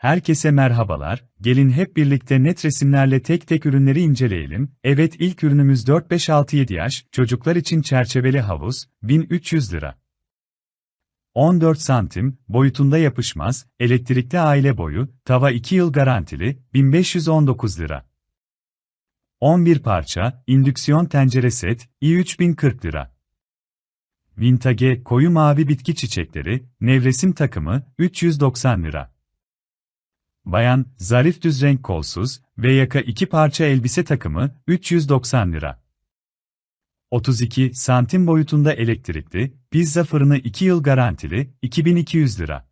Herkese merhabalar, gelin hep birlikte net resimlerle tek tek ürünleri inceleyelim. Evet ilk ürünümüz 4-5-6-7 yaş, çocuklar için çerçeveli havuz, 1300 lira. 14 santim, boyutunda yapışmaz, elektrikli aile boyu, tava 2 yıl garantili, 1519 lira. 11 parça, indüksiyon tencere set, i3040 lira. Vintage, koyu mavi bitki çiçekleri, nevresim takımı, 390 lira. Bayan, zarif düz renk kolsuz ve yaka iki parça elbise takımı, 390 lira. 32 santim boyutunda elektrikli, pizza fırını 2 yıl garantili, 2200 lira.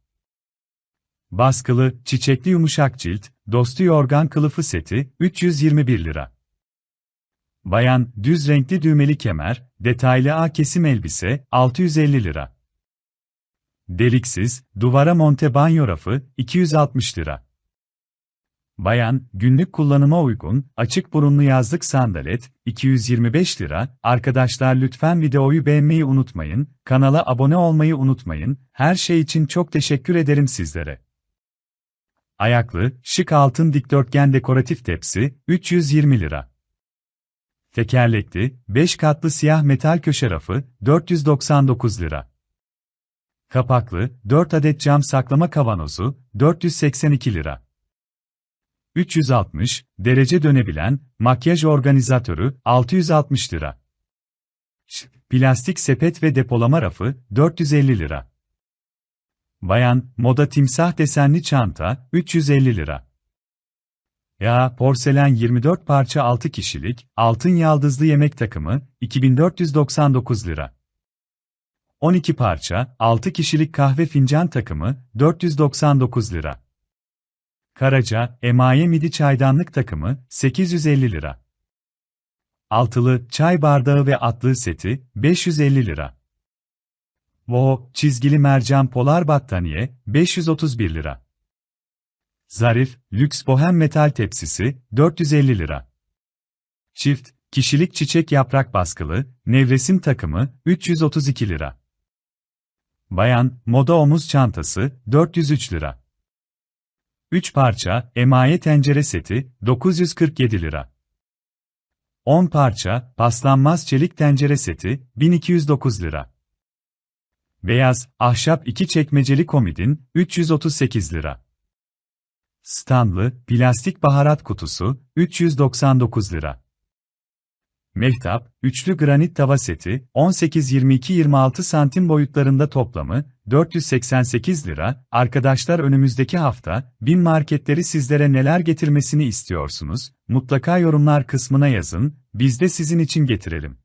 Baskılı, çiçekli yumuşak cilt, dostu yorgan kılıfı seti, 321 lira. Bayan, düz renkli düğmeli kemer, detaylı A kesim elbise, 650 lira. Deliksiz, duvara monte banyo rafı, 260 lira. Bayan, günlük kullanıma uygun, açık burunlu yazlık sandalet, 225 lira. Arkadaşlar lütfen videoyu beğenmeyi unutmayın, kanala abone olmayı unutmayın, her şey için çok teşekkür ederim sizlere. Ayaklı, şık altın dikdörtgen dekoratif tepsi, 320 lira. Tekerlekli, 5 katlı siyah metal köşe rafı, 499 lira. Kapaklı, 4 adet cam saklama kavanozu, 482 lira. 360 derece dönebilen makyaj organizatörü 660 lira. Plastik sepet ve depolama rafı 450 lira. Bayan moda timsah desenli çanta 350 lira. Ya porselen 24 parça 6 kişilik altın yaldızlı yemek takımı 2499 lira. 12 parça 6 kişilik kahve fincan takımı 499 lira. Karaca, emaye midi çaydanlık takımı, 850 lira. Altılı, çay bardağı ve atlığı seti, 550 lira. Voho, çizgili mercan polar battaniye, 531 lira. Zarif, lüks bohem metal tepsisi, 450 lira. Çift, kişilik çiçek yaprak baskılı, nevresim takımı, 332 lira. Bayan, moda omuz çantası, 403 lira. 3 parça, emaye tencere seti, 947 lira. 10 parça, paslanmaz çelik tencere seti, 1209 lira. Beyaz, ahşap 2 çekmeceli komodin, 338 lira. Stanlı, plastik baharat kutusu, 399 lira. Mehtap, üçlü granit tava seti, 18-22-26 santim boyutlarında toplamı, 488 lira. Arkadaşlar önümüzdeki hafta, bin marketleri sizlere neler getirmesini istiyorsunuz? Mutlaka yorumlar kısmına yazın, biz de sizin için getirelim.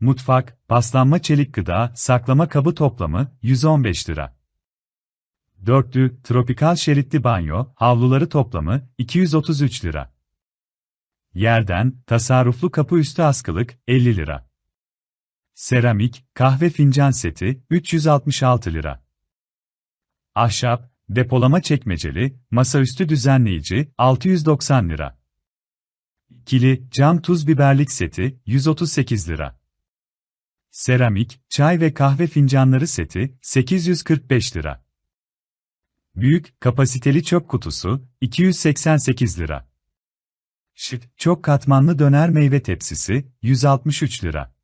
Mutfak, paslanma çelik gıda, saklama kabı toplamı, 115 lira. Dörtlü, tropikal şeritli banyo, havluları toplamı, 233 lira. Yerden, tasarruflu kapı üstü askılık, 50 lira. Seramik, kahve fincan seti, 366 lira. Ahşap, depolama çekmeceli, masaüstü düzenleyici, 690 lira. Kili, cam tuz biberlik seti, 138 lira. Seramik, çay ve kahve fincanları seti, 845 lira. Büyük, kapasiteli çöp kutusu, 288 lira. Şık, çok katmanlı döner meyve tepsisi, 163 lira.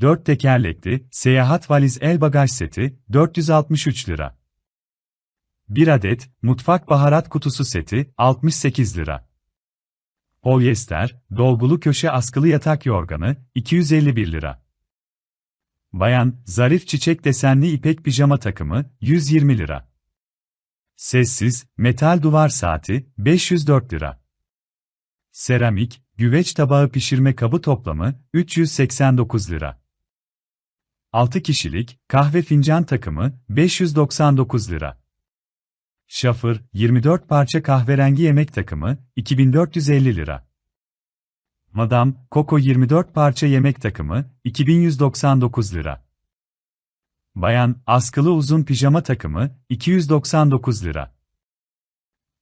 4 tekerlekli, seyahat valiz el bagaj seti, 463 lira. 1 adet, mutfak baharat kutusu seti, 68 lira. Polyester, dolgulu köşe askılı yatak yorganı, 251 lira. Bayan, zarif çiçek desenli ipek pijama takımı, 120 lira. Sessiz, metal duvar saati, 504 lira. Seramik, güveç tabağı pişirme kabı toplamı 389 lira. 6 kişilik kahve fincan takımı 599 lira. Şafır 24 parça kahverengi yemek takımı 2450 lira. Madame Coco 24 parça yemek takımı 2199 lira. Bayan askılı uzun pijama takımı 299 lira.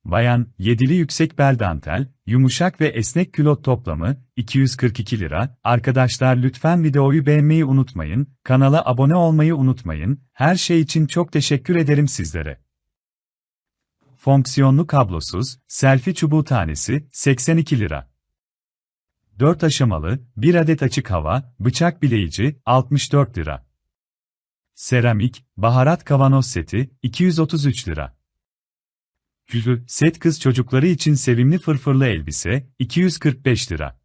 Bayan, yedili yüksek bel dantel, yumuşak ve esnek külot toplamı, 242 lira. Arkadaşlar lütfen videoyu beğenmeyi unutmayın, kanala abone olmayı unutmayın, her şey için çok teşekkür ederim sizlere. fonksiyonlu kablosuz, selfie çubuğu tanesi, 82 lira. 4 aşamalı, 1 adet açık hava, bıçak bileyici, 64 lira. Seramik, baharat kavanoz seti, 233 lira. Set kız çocukları için sevimli fırfırlı elbise, 245 lira.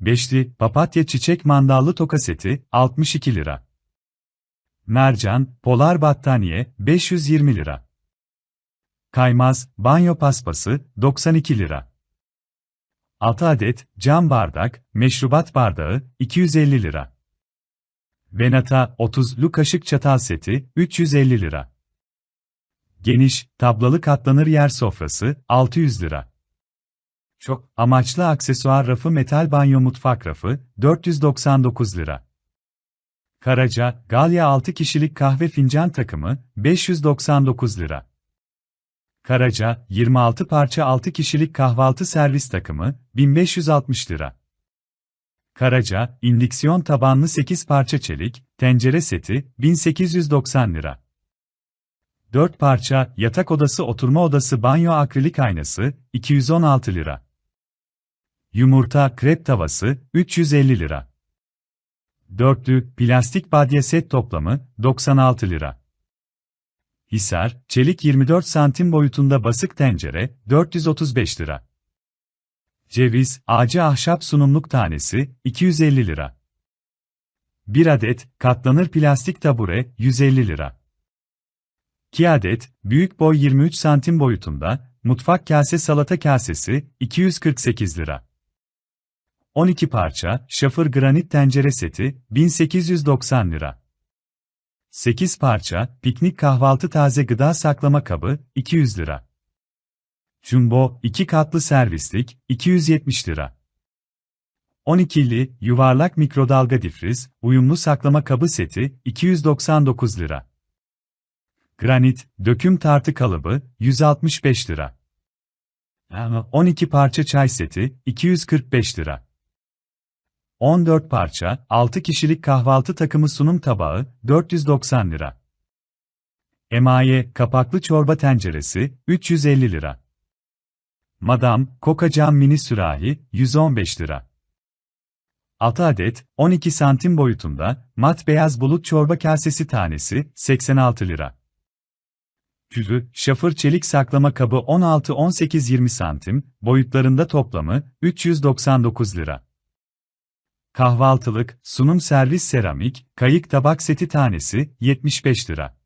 Beşli, papatya çiçek mandallı toka seti, 62 lira. Mercan, polar battaniye, 520 lira. Kaymaz, banyo paspası, 92 lira. 6 adet, cam bardak, meşrubat bardağı, 250 lira. Venata, 30'lu kaşık çatal seti, 350 lira. Geniş, tablalı katlanır yer sofrası, 600 lira. Çok amaçlı aksesuar rafı metal banyo mutfak rafı, 499 lira. Karaca, Galya 6 kişilik kahve fincan takımı, 599 lira. Karaca, 26 parça 6 kişilik kahvaltı servis takımı, 1560 lira. Karaca, indüksiyon tabanlı 8 parça çelik, tencere seti, 1890 lira. 4 parça, yatak odası oturma odası banyo akrilik aynası, 216 lira. Yumurta krep tavası, 350 lira. Dörtlü, plastik badye set toplamı, 96 lira. Hisar, çelik 24 santim boyutunda basık tencere, 435 lira. Ceviz, ağacı ahşap sunumluk tanesi, 250 lira. 1 adet, katlanır plastik tabure, 150 lira. 2 adet, büyük boy 23 santim boyutunda, mutfak kase salata kasesi, 248 lira. 12 parça, şafır granit tencere seti, 1890 lira. 8 parça, piknik kahvaltı taze gıda saklama kabı, 200 lira. Jumbo, 2 katlı servislik, 270 lira. 12'li, yuvarlak mikrodalga difriz, uyumlu saklama kabı seti, 299 lira. Granit, döküm tartı kalıbı, 165 lira. 12 parça çay seti, 245 lira. 14 parça, 6 kişilik kahvaltı takımı sunum tabağı, 490 lira. Emaye, kapaklı çorba tenceresi, 350 lira. Madam, Coca cam mini sürahi, 115 lira. 6 adet, 12 santim boyutunda, mat beyaz bulut çorba kasesi tanesi, 86 lira. Külü, şafır çelik saklama kabı 16-18-20 santim, boyutlarında toplamı, 399 lira. Kahvaltılık, sunum servis seramik, kayık tabak seti tanesi, 75 lira.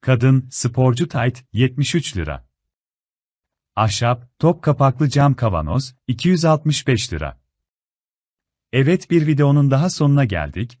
Kadın, sporcu tayt, 73 lira. Ahşap, top kapaklı cam kavanoz, 265 lira. Evet bir videonun daha sonuna geldik.